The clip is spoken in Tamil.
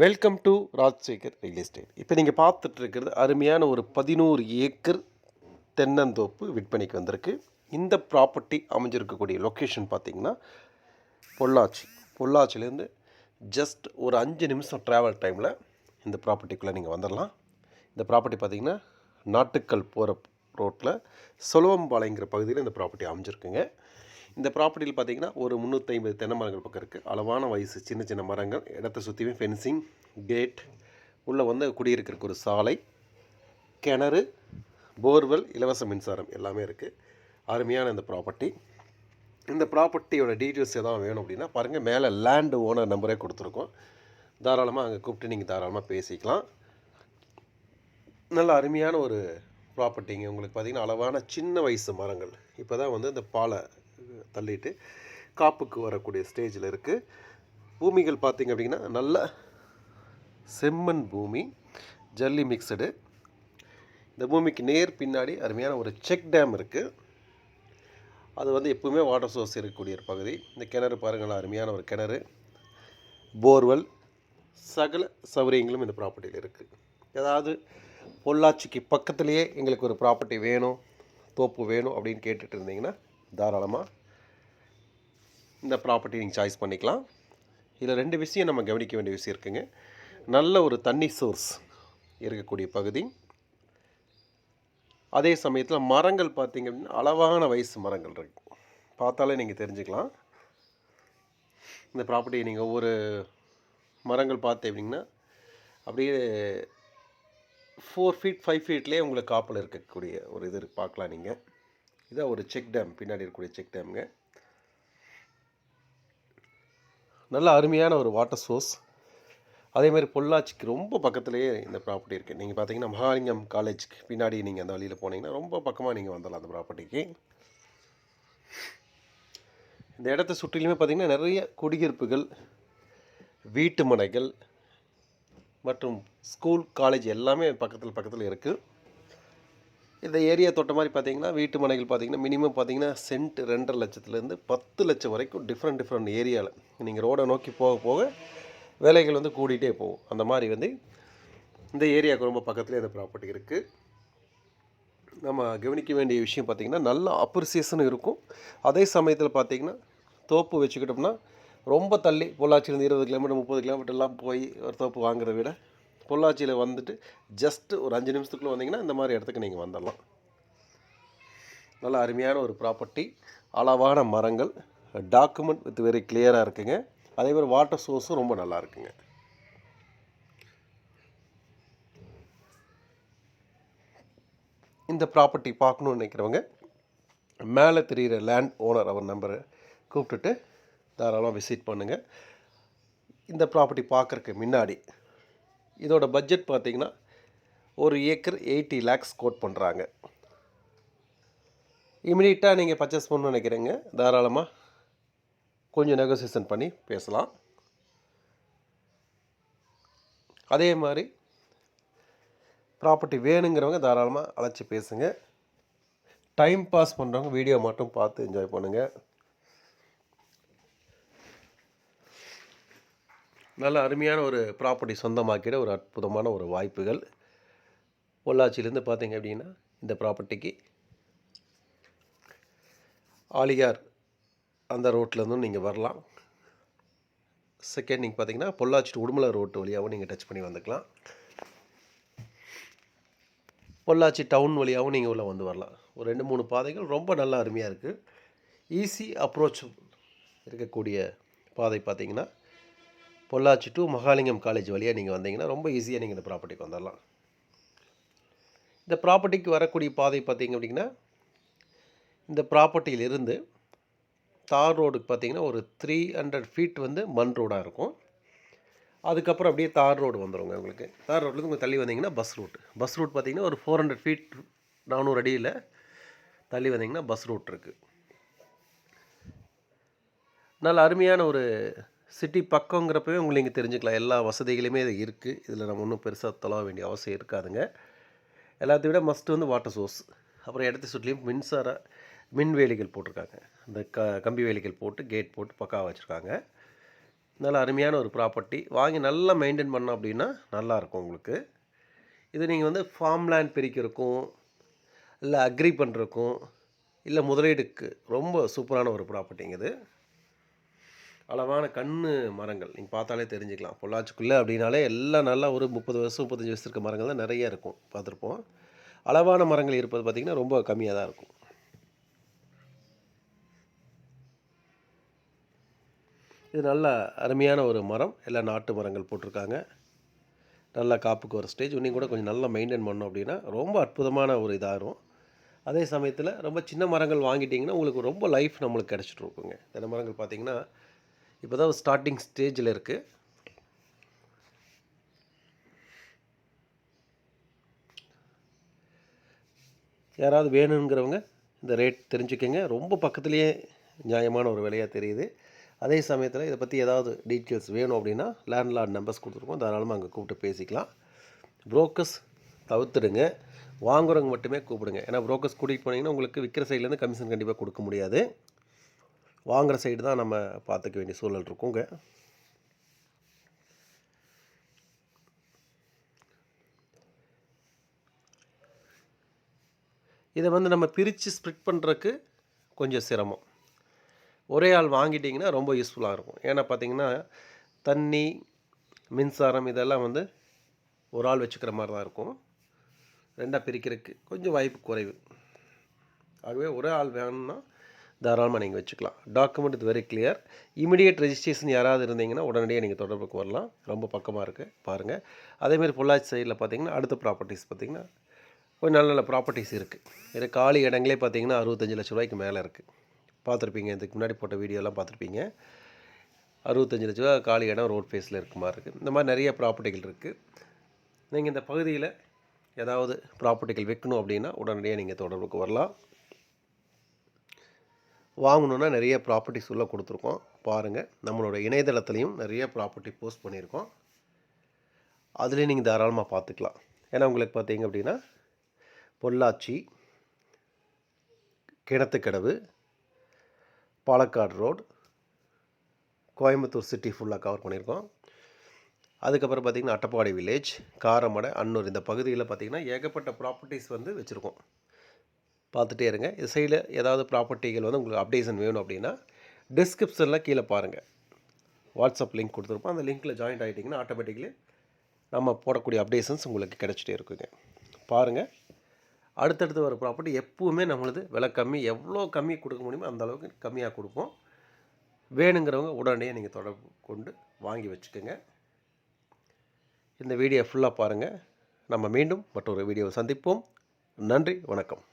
Welcome to Rajasekar real estate இப்போ நீங்கள் பார்த்துட்டு இருக்கிறது அருமையான ஒரு பதினோரு ஏக்கர் தென்னந்தோப்பு விற்பனைக்கு வந்திருக்கு. இந்த ப்ராப்பர்ட்டி அமைஞ்சிருக்கக்கூடிய லொக்கேஷன் பார்த்தீங்கன்னா பொள்ளாச்சி. பொள்ளாச்சிலேருந்து ஜஸ்ட் ஒரு அஞ்சு நிமிஷம் ட்ராவல் டைமில் இந்த ப்ராப்பர்ட்டிக்குள்ளே நீங்கள் வந்துடலாம் இந்த ப்ராப்பர்ட்டி பார்த்தீங்கன்னா நாட்டுக்கல் போகிற ரோட்டில் சொலவம்பாளையங்கிற பகுதியில் இந்த ப்ராப்பர்ட்டி அமைஞ்சிருக்குங்க. இந்த ப்ராப்பர்ட்டியில் பார்த்தீங்கன்னா ஒரு முந்நூற்றி ஐம்பது தென்னை மரங்கள் பக்கம் இருக்குது அளவான வயசு சின்ன சின்ன மரங்கள் இடத்த சுற்றியும் ஃபென்சிங் கேட் உள்ளே வந்து குடியிருக்கிறதுக்கு ஒரு சாலை கிணறு போர்வெல் இலவச மின்சாரம் எல்லாமே இருக்குது அருமையான இந்த ப்ராப்பர்ட்டி இந்த ப்ராப்பர்ட்டியோட டீட்டெயில்ஸ் எதாவது வேணும் அப்படின்னா பாருங்கள் மேலே லேண்டு ஓனர் நம்பரே கொடுத்துருக்கோம். தாராளமாக அங்கே கூப்பிட்டு நீங்கள் தாராளமாக பேசிக்கலாம். நல்ல அருமையான ஒரு ப்ராப்பர்ட்டிங்க உங்களுக்கு பார்த்திங்கன்னா அளவான சின்ன வயசு மரங்கள். இப்போ தான் வந்து இந்த பாலை தள்ளிட்டு காப்புக்கு வரக்கூடிய ஸ்டேஜில் இருக்குது பூமிகள் பார்த்திங்க அப்படின்னா நல்ல செம்மண் பூமி ஜல்லி மிக்சடு இந்த பூமிக்கு நேர் பின்னாடி அருமையான ஒரு செக் டேம் இருக்குது அது வந்து எப்பவுமே வாட்டர் சோர்ஸ் இருக்கக்கூடிய ஒரு பகுதி. இந்த கிணறு பாருங்கள் அருமையான ஒரு கிணறு. போர்வெல் சகல சௌகரியங்களும் இந்த ப்ராப்பர்ட்டியில் இருக்குது ஏதாவது பொள்ளாச்சிக்கு பக்கத்துலேயே எங்களுக்கு ஒரு ப்ராப்பர்ட்டி வேணும் தோப்பு வேணும் அப்படின்னு கேட்டுட்டு இருந்தீங்கன்னா தாராளமாக இந்த ப்ராப்பர்ட்டி நீங்கள் சாய்ஸ் பண்ணிக்கலாம். இதில் ரெண்டு விஷயம் நம்ம கவனிக்க வேண்டிய விஷயம் இருக்குங்க. நல்ல ஒரு தண்ணி சோர்ஸ் இருக்கக்கூடிய பகுதி. அதே சமயத்தில் மரங்கள் பார்த்தீங்க அப்படின்னா அளவான வயசு மரங்கள் இருக்கு. பார்த்தாலே நீங்கள் தெரிஞ்சுக்கலாம். இந்த ப்ராப்பர்ட்டியை நீங்கள் ஒவ்வொரு மரங்கள் பார்த்து அப்படிங்கன்னா அப்படியே ஃபோர் ஃபீட் ஃபைவ் ஃபீட்லேயே உங்களுக்கு காப்பில் இருக்கக்கூடிய ஒரு இது பார்க்கலாம் நீங்கள் இதான் ஒரு செக் டேம் பின்னாடி இருக்கக்கூடிய செக் டேம்ங்க. நல்ல அருமையான ஒரு வாட்டர் சோர்ஸ் அதே மாதிரி பொள்ளாச்சிக்கு ரொம்ப பக்கத்துலேயே இந்த ப்ராப்பர்ட்டி இருக்குது நீங்கள் பார்த்தீங்கன்னா மகாலிங்கம் காலேஜ்க்கு பின்னாடி நீங்கள் அந்த வழியில் போனீங்கன்னா ரொம்ப பக்கமாக நீங்கள் வந்துடலாம் அந்த ப்ராப்பர்ட்டிக்கு இந்த இடத்த சுற்றிலுமே பார்த்தீங்கன்னா நிறைய குடியிருப்புகள் வீட்டு மனைகள் மற்றும் ஸ்கூல் காலேஜ் எல்லாமே பக்கத்தில் பக்கத்தில் இருக்குது இந்த ஏரியா தொட்ட மாதிரி பார்த்தீங்கன்னா வீட்டு மனைகள் பார்த்தீங்கன்னா மினிமம் பார்த்தீங்கன்னா சென்ட் ரெண்டரை லட்சத்துலேருந்து பத்து லட்சம் வரைக்கும் டிஃப்ரெண்ட் டிஃப்ரெண்ட் ஏரியாவில் நீங்கள் ரோடை நோக்கி போக போக வேலைகள் வந்து கூடிகிட்டே போகும். அந்த மாதிரி வந்து இந்த ஏரியாவுக்கு ரொம்ப பக்கத்துலேயே இந்த ப்ராப்பர்ட்டி இருக்குது நம்ம கவனிக்க வேண்டிய விஷயம் பார்த்திங்கன்னா நல்ல அப்ரிசியேஷனும் இருக்கும். அதே சமயத்தில் பார்த்திங்கன்னா தோப்பு வச்சுக்கிட்டோம்னா ரொம்ப தள்ளி பொள்ளாச்சியிலேருந்து இருபது கிலோமீட்டர் முப்பது கிலோமீட்டர்லாம் போய் ஒரு தோப்பு வாங்குறத விட பொள்ளாச்சியில் வந்துட்டு ஜஸ்ட் ஒரு அஞ்சு நிமிஷத்துக்குள்ளே வந்தீங்கன்னா இந்த மாதிரி இடத்துக்கு நீங்கள் வந்துடலாம் நல்ல அருமையான ஒரு ப்ராப்பர்ட்டி அளவான மரங்கள் டாக்குமெண்ட் வித் வெரி கிளியராக இருக்குங்க. அதே மாதிரி வாட்டர் சோர்ஸும் ரொம்ப நல்லா இருக்குங்க. இந்த ப்ராப்பர்ட்டி பார்க்கணுன்னு நினைக்கிறவங்க மேலே தெரிகிற லேண்ட் ஓனர் அவர் நம்பரை கூப்பிட்டுட்டு தாராளமாக விசிட் பண்ணுங்கள் இந்த ப்ராப்பர்ட்டி பார்க்குறக்கு முன்னாடி இதோட பட்ஜெட் பார்த்திங்கன்னா ஒரு ஏக்கர் எயிட்டி லேக்ஸ் கோட் பண்ணுறாங்க இமிடியட்டாக நீங்கள் பர்ச்சேஸ் பண்ணணும்னு நினைக்கிறீங்க. தாராளமாக கொஞ்சம் நெகோசியேஷன் பண்ணி பேசலாம். அதே மாதிரி ப்ராப்பர்ட்டி வேணுங்கிறவங்க தாராளமாக அழைச்சி பேசுங்க. டைம் பாஸ் பண்ணுறவங்க வீடியோ மட்டும் பார்த்து என்ஜாய் பண்ணுங்கள் நல்ல அருமையான ஒரு ப்ராப்பர்ட்டி சொந்தமாக்கிட ஒரு அற்புதமான ஒரு வாய்ப்புகள். பொள்ளாச்சியிலேருந்து பார்த்தீங்க அப்படின்னா இந்த ப்ராப்பர்ட்டிக்கு ஆலியார் அந்த ரோட்லேருந்தும் நீங்கள் வரலாம். செகண்ட் நீங்கள் பார்த்தீங்கன்னா பொள்ளாச்சி உடுமலை ரோட்டு வழியாகவும் நீங்கள் டச் பண்ணி வந்துக்கலாம். பொள்ளாச்சி டவுன் வழியாகவும் நீங்கள் உள்ளே வந்து வரலாம். ஒரு ரெண்டு மூணு பாதைகள் ரொம்ப நல்லா அருமையாக இருக்குது ஈஸி அப்ரோச் இருக்கக்கூடிய பாதை பார்த்தீங்கன்னா பொள்ளாச்சி டு மகாலிங்கம் காலேஜ் வழியாக நீங்கள் வந்தீங்கன்னா ரொம்ப ஈஸியாக நீங்கள் இந்த ப்ராப்பர்ட்டிக்கு வந்துடலாம் இந்த ப்ராப்பர்ட்டிக்கு வரக்கூடிய பாதை பார்த்தீங்க அப்படின்னா இந்த ப்ராப்பர்ட்டியிலிருந்து தார் ரோடுக்கு பார்த்தீங்கன்னா ஒரு த்ரீ ஹண்ட்ரட் ஃபீட் வந்து மண் ரோடாக இருக்கும். அதுக்கப்புறம் அப்படியே தார் ரோடு வந்துடுங்க உங்களுக்கு. தார் ரோட்லேருந்து கொஞ்சம் தள்ளி வந்தீங்கன்னா பஸ் ரூட் பஸ் ரூட் பார்த்திங்கன்னா ஒரு ஃபோர் ஹண்ட்ரட் ஃபீட் நானூறு அடியில் தள்ளி வந்தீங்கன்னா பஸ் ரூட் இருக்குது நல்ல அருமையான ஒரு சிட்டி பக்கங்கிறப்பவே உங்களுக்கு இங்கே தெரிஞ்சுக்கலாம். எல்லா வசதிகளுமே இது இருக்குது இதில் நம்ம ஒன்றும் பெருசாக தொலைவ வேண்டிய அவசியம் இருக்காதுங்க. எல்லாத்தையும் விட மஸ்ட்டு வந்து வாட்டர் சோர்ஸ் அப்புறம் இடத்த சுற்றிலையும் மின்சார மின் வேலிகள் போட்டிருக்காங்க. இந்த க கம்பி வேலிகள் போட்டு கேட் போட்டு பக்காவாக வச்சுருக்காங்க. நல்ல அருமையான ஒரு ப்ராப்பர்ட்டி வாங்கி நல்லா மெயின்டைன் பண்ணோம் அப்படின்னா நல்லாயிருக்கும் உங்களுக்கு. இது நீங்கள் வந்து ஃபார்ம் லேண்ட் பிரிக்கிறக்கும் இல்லை அக்ரி பண்ணுறக்கும் இல்லை முதலீடுக்கு ரொம்ப சூப்பரான ஒரு ப்ராப்பர்ட்டிங்க இது. அளவான கண்ணு மரங்கள். நீங்கள் பார்த்தாலே தெரிஞ்சுக்கலாம். பொள்ளாச்சிக்குள்ளே அப்படின்னாலே எல்லாம் நல்லா ஒரு முப்பது வருஷம் முப்பத்தஞ்சு வருஷம் இருக்க மரங்கள் தான் நிறைய இருக்கும். பார்த்துருப்போம். அளவான மரங்கள் இருப்பது பார்த்திங்கன்னா ரொம்ப கம்மியாக தான் இருக்கும். இது நல்ல அருமையான ஒரு மரம். எல்லாம் நாட்டு மரங்கள் போட்டிருக்காங்க. நல்லா காப்புக்கு ஒரு ஸ்டேஜ். இன்னும் கூட கொஞ்சம் நல்லா மெயின்டைன் பண்ணோம் அப்படின்னா ரொம்ப அற்புதமான ஒரு இதாகும் அதே சமயத்தில் ரொம்ப சின்ன மரங்கள் வாங்கிட்டிங்கன்னா உங்களுக்கு ரொம்ப லைஃப் நம்மளுக்கு கிடச்சிட்ருக்குங்க தென்னை மரங்கள் பார்த்திங்கன்னா இப்போ தான் ஸ்டார்டிங் ஸ்டேஜில் இருக்குது யாராவது வேணுங்கிறவங்க இந்த ரேட் தெரிஞ்சுக்கங்க. ரொம்ப பக்கத்துலேயே நியாயமான ஒரு விலையாக தெரியுது. அதே சமயத்தில் இதை பற்றி ஏதாவது டீட்டெயில்ஸ் வேணும் அப்படின்னா லேண்ட்லார்ட் நம்பர்ஸ் கொடுத்துருக்கோம். தாராளமாக அங்கே கூப்பிட்டு பேசிக்கலாம். புரோக்கர்ஸ் தவிர்த்துடுங்க. வாங்குறவங்க மட்டுமே கூப்பிடுங்க. ஏன்னா புரோக்கர்ஸ் கூட்டிகிட்டு போனீங்கன்னா உங்களுக்கு விற்கிற சைட்லேருந்து கமிஷன் கண்டிப்பாக கொடுக்க முடியாது. வாங்குகிற சைடு தான் நம்ம பார்த்துக்க வேண்டிய சூழல் இருக்குங்க. இதை வந்து நம்ம பிரித்து ஸ்ப்ளிட் பண்ணுறக்கு கொஞ்சம் சிரமம். ஒரே ஆள் வாங்கிட்டிங்கன்னா ரொம்ப யூஸ்ஃபுல்லாக இருக்கும். ஏன்னா பார்த்தீங்கன்னா தண்ணி மின்சாரம் இதெல்லாம் வந்து ஒரு ஆள் வச்சுக்கிற மாதிரி தான் இருக்கும். ரெண்டாக பிரிக்கிறதுக்கு கொஞ்சம் வாய்ப்பு குறைவு. ஆகவே ஒரே ஆள் வேணும்னா தாராளமாக நீங்கள் வச்சுக்கலாம். டாக்குமெண்ட் இது வெரி கிளியர் இமிடியேட் ரெஜிஸ்ட்ரேஷன் யாராவது இருந்தீங்கன்னா உடனடியாக நீங்கள் தொடர்புக்கு வரலாம். ரொம்ப பக்கமாக இருக்குது பாருங்கள் அதேமாதிரி பொள்ளாச்சி சைடில் பார்த்தீங்கன்னா அடுத்த ப்ராப்பர்ட்டிஸ் பார்த்திங்கன்னா கொஞ்சம் நல்ல நல்ல ப்ராப்பர்ட்டிஸ் இருக்குது இது காலி இடங்களே பார்த்தீங்கன்னா அறுபத்தஞ்சு லட்ச ரூபாய்க்கு மேலே இருக்குது பார்த்துருப்பீங்க இதுக்கு முன்னாடி போட்ட வீடியோலாம் பார்த்துருப்பீங்க அறுபத்தஞ்சு லட்ச ரூபா காலி இடம் ரோட் ஃபேஸில் இருக்குமா இருக்குது இந்த மாதிரி நிறைய ப்ராப்பர்ட்டிகள் இருக்குது நீங்கள் இந்த பகுதியில் ஏதாவது ப்ராப்பர்ட்டிகள் விற்கணும் அப்படின்னா உடனடியாக நீங்கள் தொடர்புக்கு வரலாம். வாங்கணுன்னா நிறைய ப்ராப்பர்ட்டிஸ் உள்ளே கொடுத்துருக்கோம். பாருங்கள் நம்மளோட இணையதளத்துலேயும் நிறைய ப்ராப்பர்ட்டி போஸ்ட் பண்ணியிருக்கோம். அதுலேயும் நீங்கள் தாராளமாக பார்த்துக்கலாம். ஏன்னா உங்களுக்கு பார்த்தீங்க அப்படின்னா பொள்ளாச்சி கிணத்துக்கடவு பாலக்காடு ரோடு கோயம்புத்தூர் சிட்டி ஃபுல்லாக கவர் பண்ணியிருக்கோம். அதுக்கப்புறம் பார்த்திங்கன்னா அட்டப்பாடி வில்லேஜ் காரமடை அன்னூர் இந்த பகுதியில் பார்த்திங்கன்னா ஏகப்பட்ட ப்ராப்பர்ட்டிஸ் வந்து வச்சுருக்கோம். பார்த்துட்டே இருங்க. இது சைடில் ஏதாவது ப்ராப்பர்ட்டிகள் வந்து உங்களுக்கு அப்டேஷன் வேணும் அப்படின்னா டிஸ்கிரிப்ஷனில் கீழே பாருங்கள் வாட்ஸ்அப் லிங்க் கொடுத்துருப்போம். அந்த லிங்க்கில் ஜாயின் ஆகிட்டிங்கன்னா ஆட்டோமேட்டிக்கலி நம்ம போடக்கூடிய அப்டேஷன்ஸ் உங்களுக்கு கிடச்சிட்டே இருக்குங்க. பாருங்கள் அடுத்தடுத்து வர ப்ராப்பர்ட்டி எப்போவுமே நம்மளது விலை கம்மி எவ்வளோ கம்மி கொடுக்க முடியுமோ அந்த அளவுக்கு கம்மியாக கொடுப்போம். வேணுங்கிறவங்க உடனடியாக நீங்கள் தொடர்பு கொண்டு வாங்கி வச்சுக்கோங்க. இந்த வீடியோ ஃபுல்லாக பாருங்கள் நம்ம மீண்டும் மற்றொரு வீடியோவை சந்திப்போம். நன்றி வணக்கம்.